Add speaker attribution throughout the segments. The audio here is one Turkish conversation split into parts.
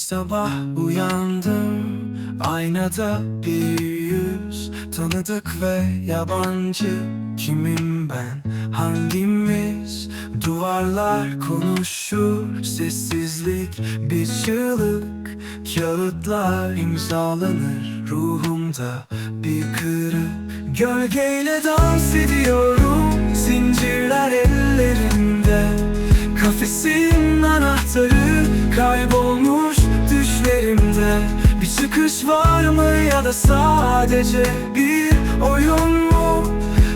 Speaker 1: sabah uyandım. Aynada bir yüz Tanıdık ve yabancı. Kimim ben? Hangimiz? Duvarlar konuşur Sessizlik. Bir çığlık Kağıtlar imzalanır Ruhumda. Bir kırık Gölgeyle dans ediyorum. Zincirler ellerimde Kafesin var mı ya da sadece bir oyun mu?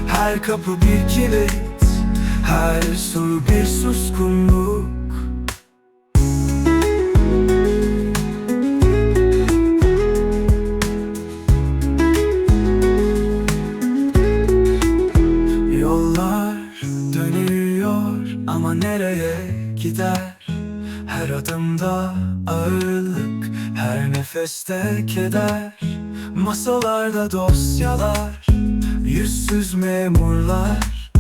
Speaker 1: Her kapı bir kilit, her soru bir suskunluk Yollar dönüyor ama nereye gider? Her adımda ağırlık, her nefeste keder Masalarda dosyalar, yüzsüz memurlar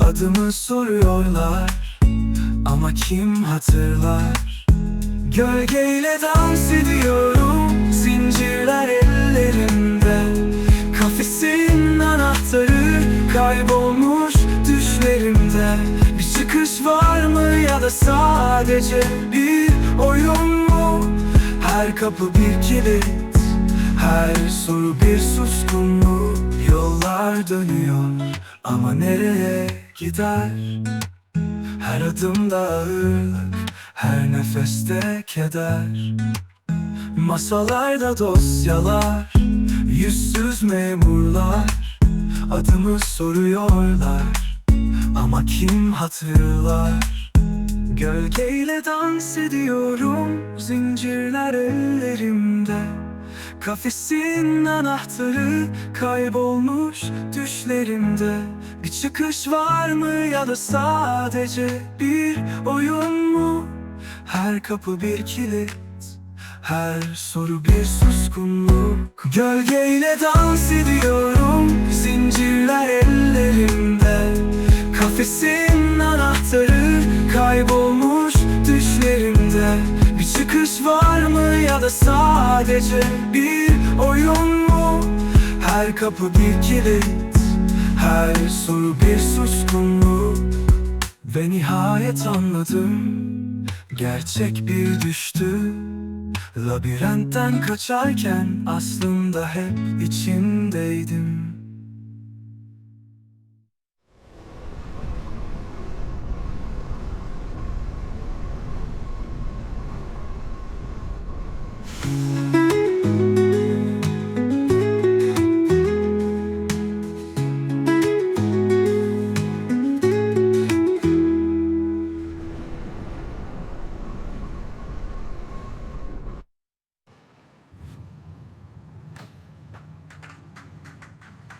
Speaker 1: Adımı soruyorlar ama kim hatırlar? Gölgeyle dans ediyorum Zincirler ellerimde Kafesin anahtarı Kaybolmuş düşlerimde Bir çıkış var mı ya da sadece bir oyun mu? Her kapı bir kilit Her soru bir suskunluk Yollar dönüyor ama nereye gider? Her adımda ağırlık, her nefeste keder Masalarda dosyalar, yüzsüz memurlar Adımı soruyorlar ama kim hatırlar? Gölgeyle dans ediyorum, zincirler ellerimde. Kafesin anahtarı kaybolmuş düşlerimde. Bir çıkış var mı ya da sadece bir oyun mu? Her kapı bir kilit her soru bir suskunluk. Gölgeyle dans ediyorum Zincirler ellerimde. Kafesin anahtarı var mı ya da sadece bir oyun mu? Her kapı bir kilit Her soru bir suskunluk. Ve nihayet anladım Gerçek bir düştü. Labirentten kaçarken aslında hep içindeydim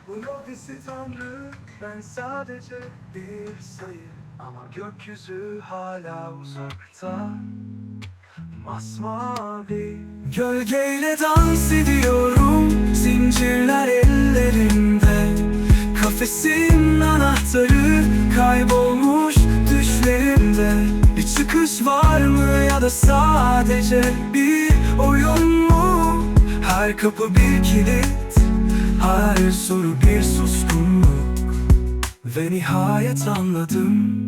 Speaker 1: Bu lobisi tanrı ben sadece bir sayı. Ama gökyüzü hala uzakta. Masmavi Gölgeyle dans ediyorum. Zincirler ellerimde Kafesin anahtarı Kaybolmuş düşlerimde. Bir çıkış var mı ya da sadece bir oyun mu? Her kapı bir kilit her soru bir suskunluk. Ve nihayet anladım